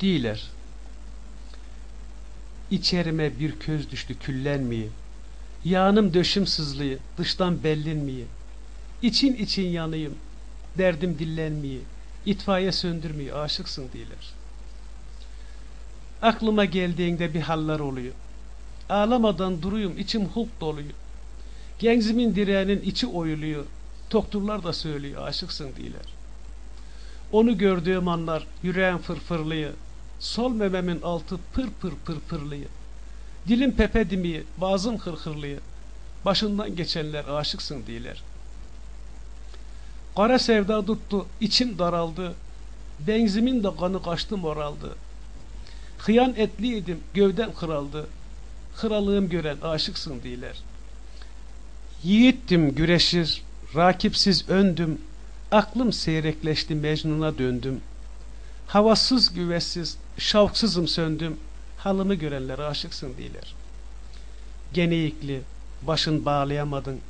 Diler. İçerime bir köz düştü küllenmeyi. Yağınım döşüm sızlıyı, dıştan bellinmeyi. İçin için yanıyım, derdim dillenmeyi. İtfaiye söndürmeyi, aşıksın diler. Aklıma geldiğinde bir haller oluyor. Ağlamadan duruyum, içim hulk doluyor. Genzimin direğinin içi oyuluyor. Doktorlar da söylüyor, aşıksın diler. Onu gördüğüm anlar yüreğim fırfırlıyor. Sol mememin altı pır pır pır pırlıyor. Dilim pepe dimiyi, bazım hırhırlıyor. Başından geçenler aşıksın diler. Kara sevda tuttu, içim daraldı. Benzimin de kanı kaçtı moraldı. Hıyan etliydim, gövdem kıraldı. Kralığım gören aşıksın diler. Yiğittim güreşir, rakipsiz öndüm. Aklım seyrekleşti Mecnun'a döndüm. Havasız güvessiz, şavksızım söndüm. Halımı görenler aşıksın diler. Geneyikli, başın bağlayamadın.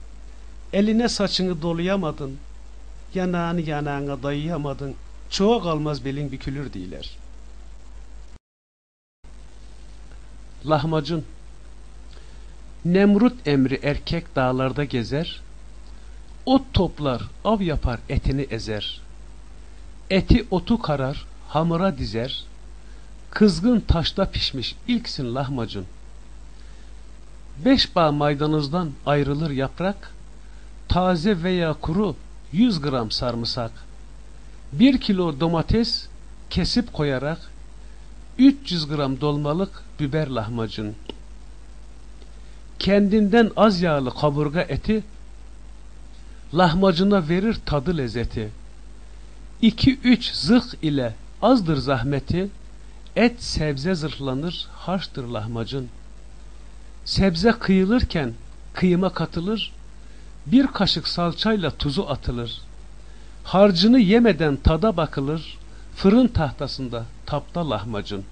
Eline saçını dolayamadın. Yanağını yanağına dayayamadın. Çoğu kalmaz belin bükülür diler. Lahmacun Nemrut emri erkek dağlarda gezer, ot toplar, av yapar, etini ezer. Eti otu karar, hamura dizer, kızgın taşta pişmiş ilksin lahmacun. Beş bağ maydanozdan ayrılır yaprak, taze veya kuru 100 gram sarımsak, bir kilo domates kesip koyarak 300 gram dolmalık biber lahmacun kendinden az yağlı kaburga eti lahmacuna verir tadı lezzeti. 2-3 zırh ile azdır zahmeti, et sebze zırhlanır, harçtır lahmacun. Sebze kıyılırken kıyıma katılır, bir kaşık salçayla tuzu atılır. Harcını yemeden tada bakılır, fırın tahtasında tapta lahmacun.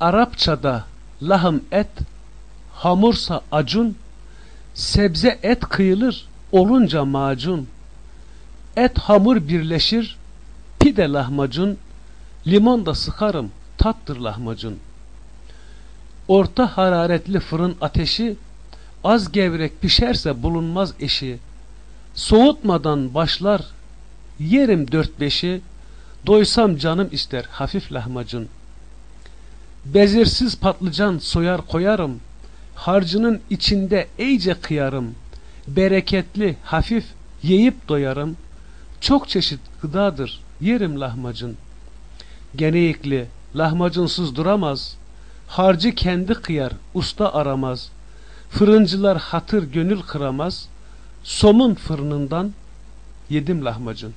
Arapçada lahım et, hamursa acun, sebze et kıyılır, olunca macun. Et hamur birleşir, pide lahmacun, limon da sıkarım, tattır lahmacun. Orta hararetli fırın ateşi, az gevrek pişerse bulunmaz eşi. Soğutmadan başlar, yerim dört beşi, doysam canım ister hafif lahmacun. Bezirsiz patlıcan soyar koyarım. Harcının içinde iyice kıyarım. Bereketli, hafif yiyip doyarım. Çok çeşit gıdadır, yerim lahmacun. Geneyikli, lahmacunsuz duramaz. Harcı kendi kıyar, usta aramaz. Fırıncılar hatır gönül kıramaz. Somun fırınından yedim lahmacun.